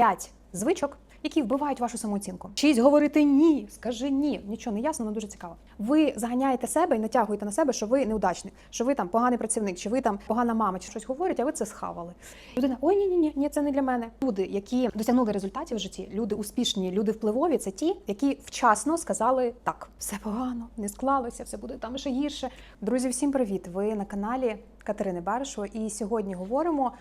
П'ять звичок, які вбивають вашу самооцінку. Шість говорити ні, скажи ні. Нічого не ясно, але дуже цікаво. Ви заганяєте себе і натягуєте на себе, що ви неудачник, що ви там поганий працівник, чи ви там погана мама, чи щось говорить, а ви це схавали. Людина, ой, ні, ні, ні, ні, це не для мене. Люди, які досягнули результатів в житті, люди успішні, люди впливові, це ті, які вчасно сказали так, все погано, не склалося, все буде там ще гірше. Друзі, всім привіт! Ви на каналі Катерини Баришової, і сьогодні говоримо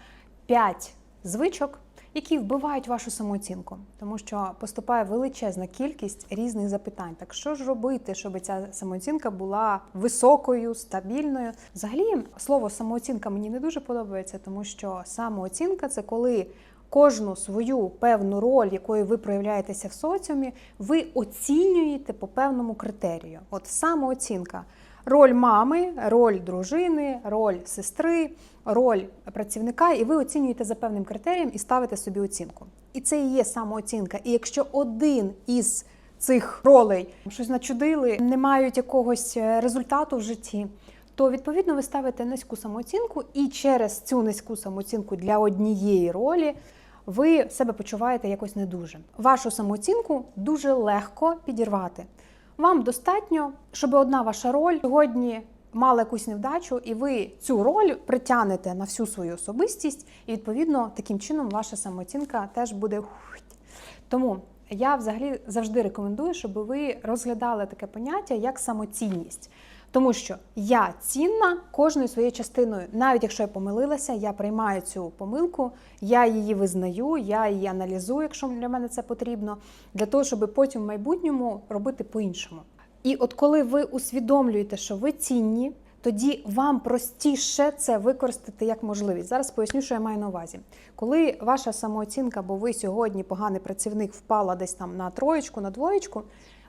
5 звичок, які вбивають вашу самооцінку, тому що поступає величезна кількість різних запитань. Так що ж робити, щоб ця самооцінка була високою, стабільною? Взагалі, слово самооцінка мені не дуже подобається, тому що самооцінка це коли. Кожну свою певну роль, якою ви проявляєтеся в соціумі, ви оцінюєте по певному критерію. От самооцінка. Роль мами, роль дружини, роль сестри, роль працівника, і ви оцінюєте за певним критерієм і ставите собі оцінку. І це і є самооцінка. І якщо один із цих ролей щось начудили, не мають якогось е, результату в житті, то відповідно ви ставите низьку самооцінку, і через цю низьку самооцінку для однієї ролі ви себе почуваєте якось не дуже. Вашу самооцінку дуже легко підірвати. Вам достатньо, щоб одна ваша роль сьогодні мала якусь невдачу, і ви цю роль притягнете на всю свою особистість, і відповідно таким чином ваша самооцінка теж буде. Тому я взагалі завжди рекомендую, щоб ви розглядали таке поняття як самоцінність. Тому що я цінна кожною своєю частиною. Навіть якщо я помилилася, я приймаю цю помилку, я її визнаю, я її аналізую, якщо для мене це потрібно, для того, щоб потім в майбутньому робити по-іншому. І от коли ви усвідомлюєте, що ви цінні, тоді вам простіше це використати як можливість. Зараз поясню, що я маю на увазі. Коли ваша самооцінка, бо ви сьогодні поганий працівник, впала десь там на троєчку, на двоєчку,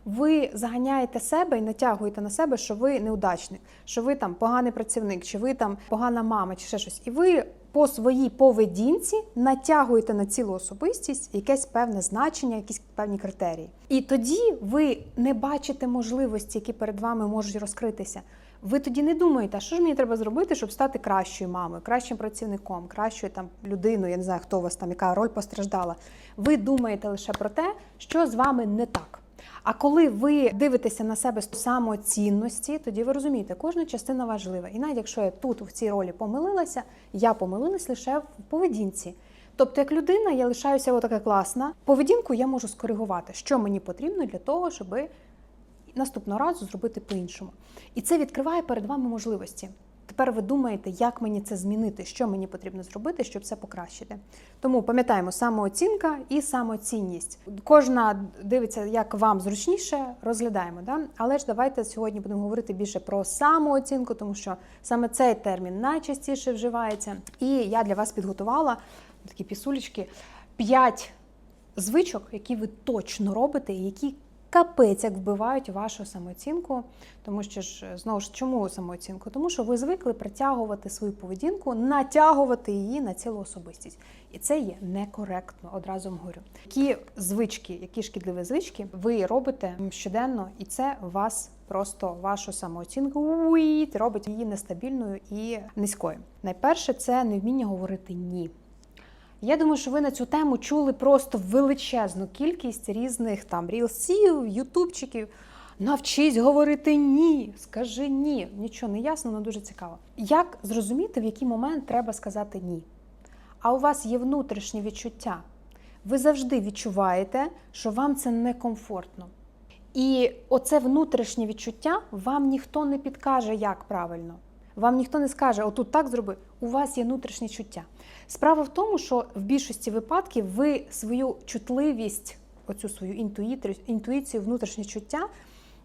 ви заганяєте себе і натягуєте на себе, що ви неудачник, що ви там поганий працівник, чи ви там погана мама, чи ще щось. І ви по своїй поведінці натягуєте на цілу особистість якесь певне значення, якісь певні критерії. І тоді ви не бачите можливості, які перед вами можуть розкритися. Ви тоді не думаєте, що ж мені треба зробити, щоб стати кращою мамою, кращим працівником, кращою там людиною. Я не знаю, хто у вас там, яка роль постраждала. Ви думаєте лише про те, що з вами не так. А коли ви дивитеся на себе з самоцінності, тоді ви розумієте, кожна частина важлива. І навіть якщо я тут в цій ролі помилилася, я помилилась лише в поведінці. Тобто, як людина, я лишаюся отака класна. Поведінку я можу скоригувати, що мені потрібно для того, щоб наступного разу зробити по-іншому. І це відкриває перед вами можливості. Тепер ви думаєте, як мені це змінити, що мені потрібно зробити, щоб це покращити. Тому пам'ятаємо самооцінка і самоцінність. Кожна дивиться, як вам зручніше, розглядаємо. Да? Але ж давайте сьогодні будемо говорити більше про самооцінку, тому що саме цей термін найчастіше вживається. І я для вас підготувала такі пісулечки п'ять звичок, які ви точно робите, і які капець як вбивають вашу самооцінку. Тому що ж знову ж чому самооцінку? Тому що ви звикли притягувати свою поведінку, натягувати її на цілу особистість. І це є некоректно, одразу говорю. Які звички, які шкідливі звички ви робите щоденно, і це вас просто вашу самооцінку уїть, робить її нестабільною і низькою. Найперше це невміння говорити ні. Я думаю, що ви на цю тему чули просто величезну кількість різних там рілсів, ютубчиків. Навчись говорити ні, скажи ні. Нічого не ясно, але дуже цікаво. Як зрозуміти, в який момент треба сказати ні? А у вас є внутрішнє відчуття. Ви завжди відчуваєте, що вам це некомфортно. І оце внутрішнє відчуття вам ніхто не підкаже, як правильно. Вам ніхто не скаже, отут так зроби. У вас є внутрішнє чуття. Справа в тому, що в більшості випадків ви свою чутливість, оцю свою інтуїцію, внутрішнє чуття,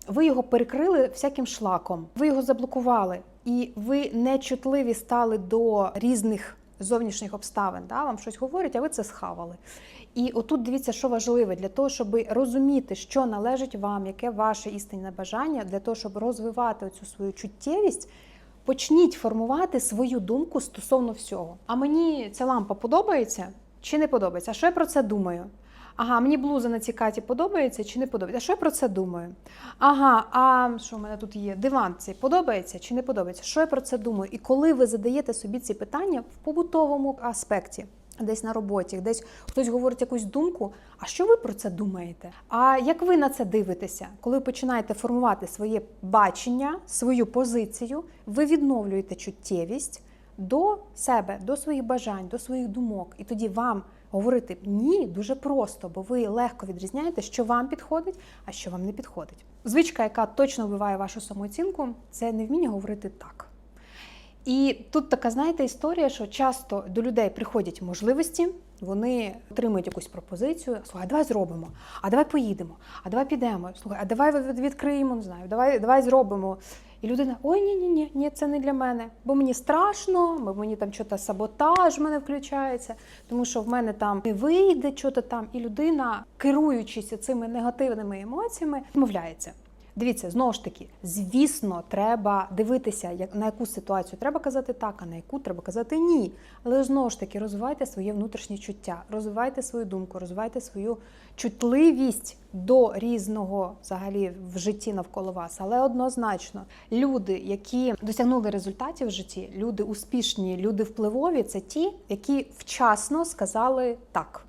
ви його перекрили всяким шлаком, ви його заблокували, і ви нечутливі стали до різних зовнішніх обставин. Да? Вам щось говорять, а ви це схавали. І отут дивіться, що важливе для того, щоб розуміти, що належить вам, яке ваше істинне бажання, для того, щоб розвивати цю свою чуттєвість. Почніть формувати свою думку стосовно всього. А мені ця лампа подобається чи не подобається? А що я про це думаю? Ага, мені блуза на цій каті подобається чи не подобається? А що я про це думаю? Ага, а що в мене тут є? Диван цей подобається чи не подобається? Що я про це думаю? І коли ви задаєте собі ці питання в побутовому аспекті, десь на роботі, десь хтось говорить якусь думку. А що ви про це думаєте? А як ви на це дивитеся? Коли починаєте формувати своє бачення, свою позицію, ви відновлюєте чуттєвість до себе, до своїх бажань, до своїх думок. І тоді вам говорити ні дуже просто, бо ви легко відрізняєте, що вам підходить, а що вам не підходить. Звичка, яка точно вбиває вашу самооцінку, це невміння говорити так. І тут така, знаєте, історія, що часто до людей приходять можливості, вони отримують якусь пропозицію. Слухай, давай зробимо, а давай поїдемо, а давай підемо. Слухай, а давай відкриємо, не знаю, давай, давай зробимо. І людина: ой, ні, ні, ні, ні, це не для мене. Бо мені страшно, бо мені там щось саботаж в мене включається, тому що в мене там не вийде щось там. І людина, керуючись цими негативними емоціями, відмовляється. Дивіться, знову ж таки, звісно, треба дивитися, на яку ситуацію треба казати так, а на яку треба казати ні. Але знову ж таки, розвивайте своє внутрішнє чуття, розвивайте свою думку, розвивайте свою чутливість до різного взагалі в житті навколо вас. Але однозначно, люди, які досягнули результатів в житті, люди успішні, люди впливові, це ті, які вчасно сказали так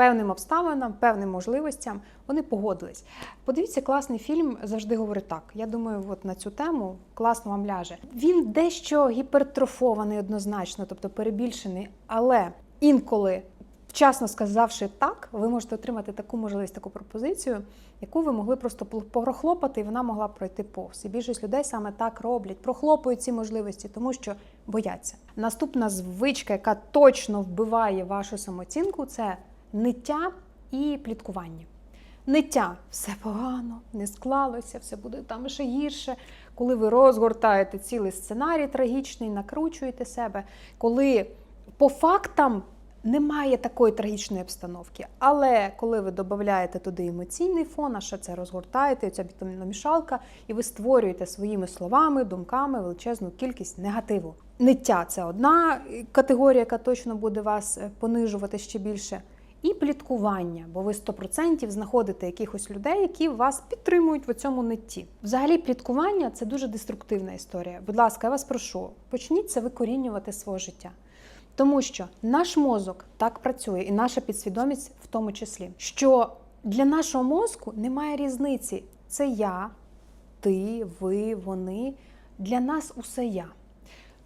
певним обставинам, певним можливостям вони погодились. Подивіться, класний фільм завжди говорить так. Я думаю, от на цю тему класно вам ляже. Він дещо гіпертрофований однозначно, тобто перебільшений, але інколи. Вчасно сказавши так, ви можете отримати таку можливість, таку пропозицію, яку ви могли просто прохлопати, і вона могла пройти повз. І більшість людей саме так роблять, прохлопують ці можливості, тому що бояться. Наступна звичка, яка точно вбиває вашу самооцінку, це ниття і пліткування. Ниття все погано, не склалося, все буде там ще гірше. Коли ви розгортаєте цілий сценарій трагічний, накручуєте себе, коли по фактам немає такої трагічної обстановки. Але коли ви додаєте туди емоційний фон, а ще це розгортаєте, ця намішалка, і ви створюєте своїми словами, думками величезну кількість негативу. Ниття це одна категорія, яка точно буде вас е, понижувати ще більше. І пліткування, бо ви 100% знаходите якихось людей, які вас підтримують в цьому нитті. Взагалі, пліткування це дуже деструктивна історія. Будь ласка, я вас прошу, почніть це викорінювати свого життя. Тому що наш мозок так працює, і наша підсвідомість в тому числі, що для нашого мозку немає різниці. Це я, ти, ви, вони. Для нас усе я.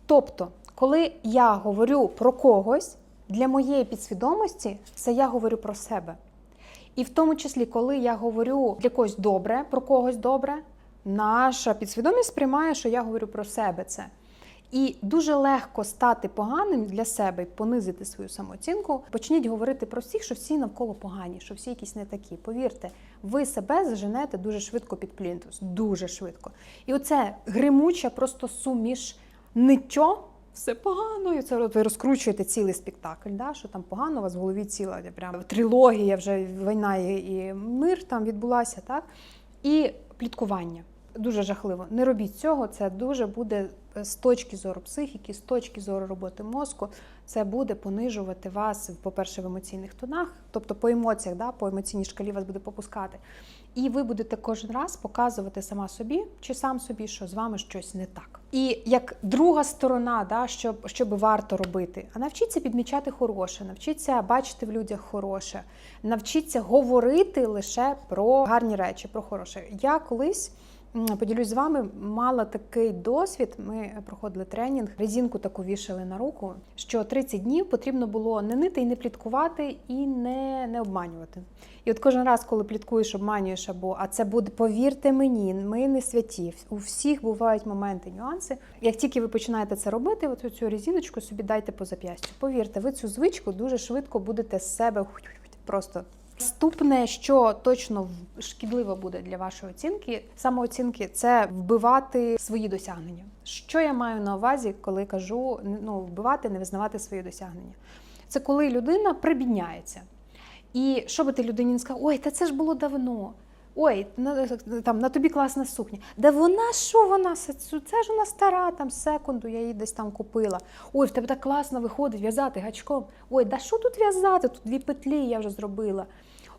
Тобто, коли я говорю про когось, для моєї підсвідомості це я говорю про себе. І в тому числі, коли я говорю для когось добре, про когось добре, наша підсвідомість сприймає, що я говорю про себе це. І дуже легко стати поганим для себе понизити свою самооцінку. Почніть говорити про всіх, що всі навколо погані, що всі якісь не такі. Повірте, ви себе заженете дуже швидко під плінтус, дуже швидко. І оце гримуча просто суміш ниття, все погано, і це ви розкручуєте цілий спектакль, да? що там погано, у вас в голові ціла прям трилогія, вже війна і мир там відбулася, так? І пліткування. Дуже жахливо. Не робіть цього, це дуже буде з точки зору психіки, з точки зору роботи мозку, це буде понижувати вас, по-перше, в емоційних тонах, тобто по емоціях, да, по емоційній шкалі вас буде попускати. І ви будете кожен раз показувати сама собі чи сам собі, що з вами щось не так. І як друга сторона, да, що, що би варто робити, а навчіться підмічати хороше, навчіться бачити в людях хороше, навчіться говорити лише про гарні речі, про хороше. Я колись. Поділюсь з вами, мала такий досвід. Ми проходили тренінг, резинку таку вішали на руку, що 30 днів потрібно було не нити і не пліткувати, і не не обманювати. І от кожен раз, коли пліткуєш, обманюєш або а це буде, повірте мені, ми не святі. У всіх бувають моменти, нюанси. Як тільки ви починаєте це робити, от цю резиночку собі дайте по зап'ястю. Повірте, ви цю звичку дуже швидко будете з себе просто. Наступне, що точно шкідливо буде для вашої оцінки, самооцінки, це вбивати свої досягнення. Що я маю на увазі, коли кажу ну, вбивати, не визнавати свої досягнення? Це коли людина прибідняється. І що би ти людині сказав, ой, та це ж було давно. Ой, там на тобі класна сукня. Да вона що вона? Це ж вона стара, там секунду, я її десь там купила. Ой, в тебе так класно виходить в'язати гачком. Ой, да що тут в'язати? Тут дві петлі я вже зробила.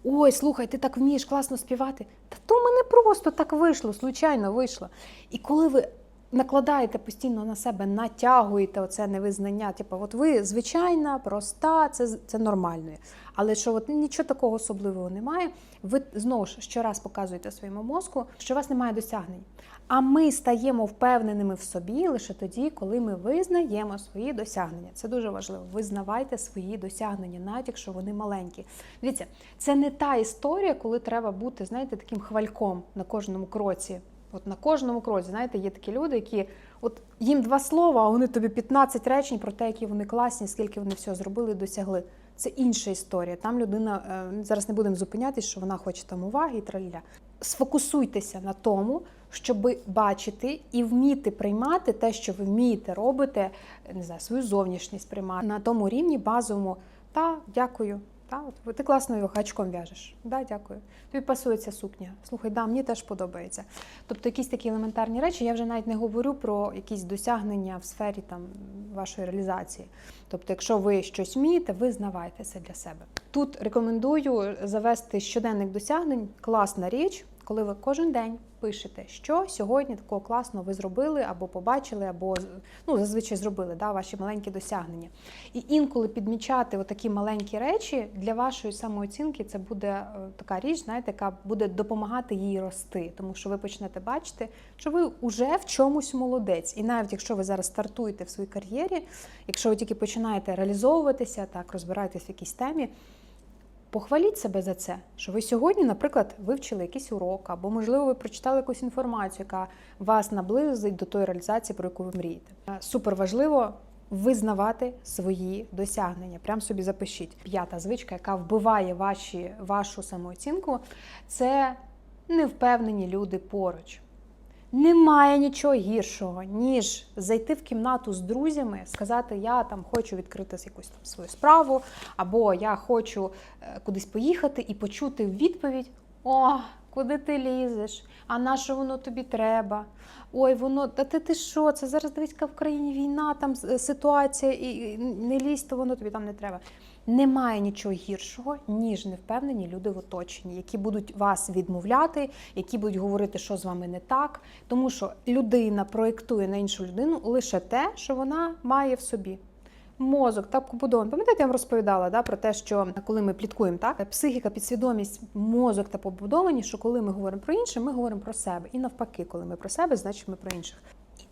Ой, слухай, ти так вмієш класно співати. Та то мене просто так вийшло, случайно вийшло. І коли ви накладаєте постійно на себе, натягуєте оце невизнання. Типу, от ви звичайна, проста, це, це нормально. Але що от нічого такого особливого немає, ви знову ж щораз показуєте своєму мозку, що у вас немає досягнень. А ми стаємо впевненими в собі лише тоді, коли ми визнаємо свої досягнення. Це дуже важливо. Визнавайте свої досягнення, навіть якщо вони маленькі. Дивіться, це не та історія, коли треба бути, знаєте, таким хвальком на кожному кроці. От на кожному кроці, знаєте, є такі люди, які от їм два слова, а вони тобі 15 речень про те, які вони класні, скільки вони всього зробили і досягли. Це інша історія. Там людина е, зараз не будемо зупинятись, що вона хоче там уваги і траля. Сфокусуйтеся на тому, щоб бачити і вміти приймати те, що ви вмієте робите, не знаю, свою зовнішність приймати на тому рівні базовому. Та дякую. Та, от ти класно його гачком в'яжеш. Да, дякую. Тобі пасує ця сукня. Слухай, да, мені теж подобається. Тобто якісь такі елементарні речі, я вже навіть не говорю про якісь досягнення в сфері там вашої реалізації. Тобто, якщо ви щось вмієте, визнавайте це для себе. Тут рекомендую завести щоденник досягнень. Класна річ, коли ви кожен день пишете, що сьогодні такого класного ви зробили або побачили, або ну, зазвичай зробили да, ваші маленькі досягнення. І інколи підмічати отакі маленькі речі для вашої самооцінки це буде е, така річ, знаєте, яка буде допомагати їй рости, тому що ви почнете бачити, що ви вже в чомусь молодець. І навіть якщо ви зараз стартуєте в своїй кар'єрі, якщо ви тільки починаєте реалізовуватися, так розбираєтесь в якійсь темі. Похваліть себе за це, що ви сьогодні, наприклад, вивчили якийсь урок, або, можливо, ви прочитали якусь інформацію, яка вас наблизить до тої реалізації, про яку ви мрієте. Супер важливо визнавати свої досягнення. Прям собі запишіть. П'ята звичка, яка вбиває ваші, вашу самооцінку, це невпевнені люди поруч. Немає нічого гіршого, ніж зайти в кімнату з друзями, сказати, я там хочу відкрити якусь там свою справу, або я хочу е, кудись поїхати і почути відповідь: О, куди ти лізеш? А на що воно тобі треба? Ой, воно, та ти, ти що? Це зараз дивіться, в країні війна, там е, ситуація, і не лізь, то воно тобі там не треба. Немає нічого гіршого, ніж невпевнені люди в оточенні, які будуть вас відмовляти, які будуть говорити, що з вами не так. Тому що людина проєктує на іншу людину лише те, що вона має в собі. Мозок так побудований. Пам'ятаєте, я вам розповідала да, про те, що коли ми пліткуємо, так психіка, підсвідомість, мозок та побудовані, що коли ми говоримо про інше, ми говоримо про себе. І навпаки, коли ми про себе, значить ми про інших.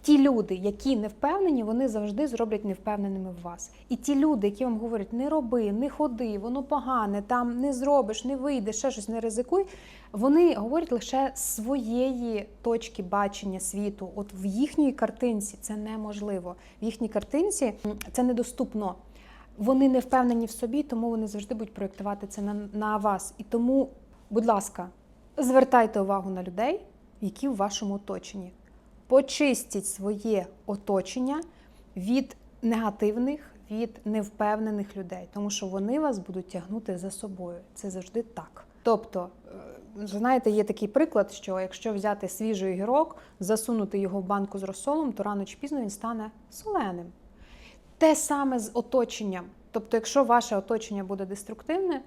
Ті люди, які не впевнені, вони завжди зроблять невпевненими в вас. І ті люди, які вам говорять, не роби, не ходи, воно погане, там не зробиш, не вийде, ще щось не ризикуй. Вони говорять лише своєї точки бачення світу. От в їхній картинці це неможливо. В їхній картинці це недоступно. Вони не впевнені в собі, тому вони завжди будуть проєктувати це на, на вас. І тому, будь ласка, звертайте увагу на людей, які в вашому оточенні. Почистіть своє оточення від негативних, від невпевнених людей, тому що вони вас будуть тягнути за собою. Це завжди так. Тобто, е, знаєте, є такий приклад, що якщо взяти свіжий огірок, засунути його в банку з розсолом, то рано чи пізно він стане соленим. Те саме з оточенням. Тобто, якщо ваше оточення буде деструктивне,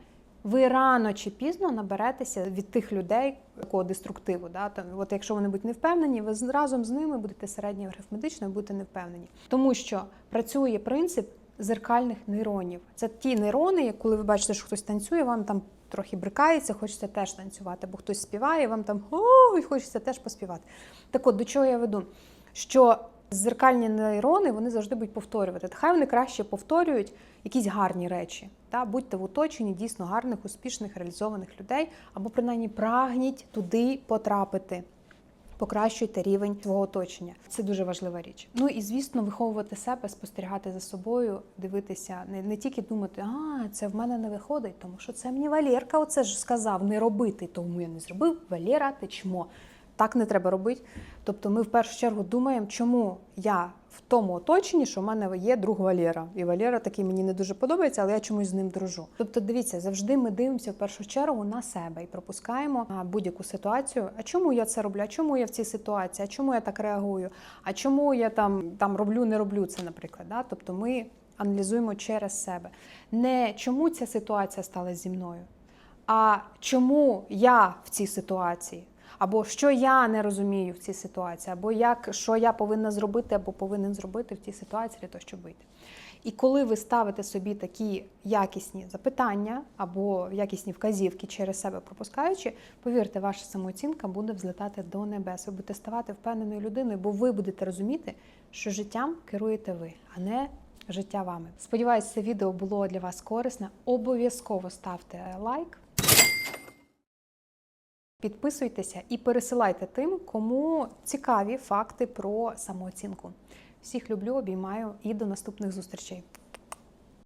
ви рано чи пізно наберетеся від тих людей такого деструктиву. Да? Там, от якщо вони будуть не впевнені, ви разом з ними будете середньо арифметично будете не впевнені. Тому що працює принцип зеркальних нейронів. Це ті нейрони, коли ви бачите, що хтось танцює, вам там трохи брикається, хочеться теж танцювати, або хтось співає, вам там ой, хочеться теж поспівати. Так от, до чого я веду? Що зеркальні нейрони вони завжди будуть повторювати. Хай вони краще повторюють якісь гарні речі. Та будьте в оточенні дійсно гарних, успішних, реалізованих людей, або принаймні прагніть туди потрапити. Покращуйте рівень свого оточення. Це дуже важлива річ. Ну і звісно, виховувати себе, спостерігати за собою, дивитися, не, не тільки думати, а це в мене не виходить, тому що це мені Валєрка оце ж сказав не робити, тому я не зробив. Валєра, ти чмо. Так не треба робити. Тобто, ми в першу чергу думаємо, чому я в тому оточенні, що в мене є друг Валєра. І Валєра такий мені не дуже подобається, але я чомусь з ним дружу. Тобто, дивіться, завжди ми дивимося в першу чергу на себе і пропускаємо будь-яку ситуацію. А чому я це роблю? А чому я в цій ситуації? А чому я так реагую? А чому я там, там роблю, не роблю це, наприклад? Да? Тобто ми аналізуємо через себе. Не чому ця ситуація стала зі мною, а чому я в цій ситуації. Або що я не розумію в цій ситуації, або як що я повинна зробити, або повинен зробити в цій ситуації для того, щоб вийти. І коли ви ставите собі такі якісні запитання або якісні вказівки через себе пропускаючи, повірте, ваша самооцінка буде взлетати до небес. Ви будете ставати впевненою людиною, бо ви будете розуміти, що життям керуєте ви, а не життя вами. Сподіваюсь, це відео було для вас корисне. Обов'язково ставте лайк. Підписуйтеся і пересилайте тим, кому цікаві факти про самооцінку. Всіх люблю, обіймаю і до наступних зустрічей.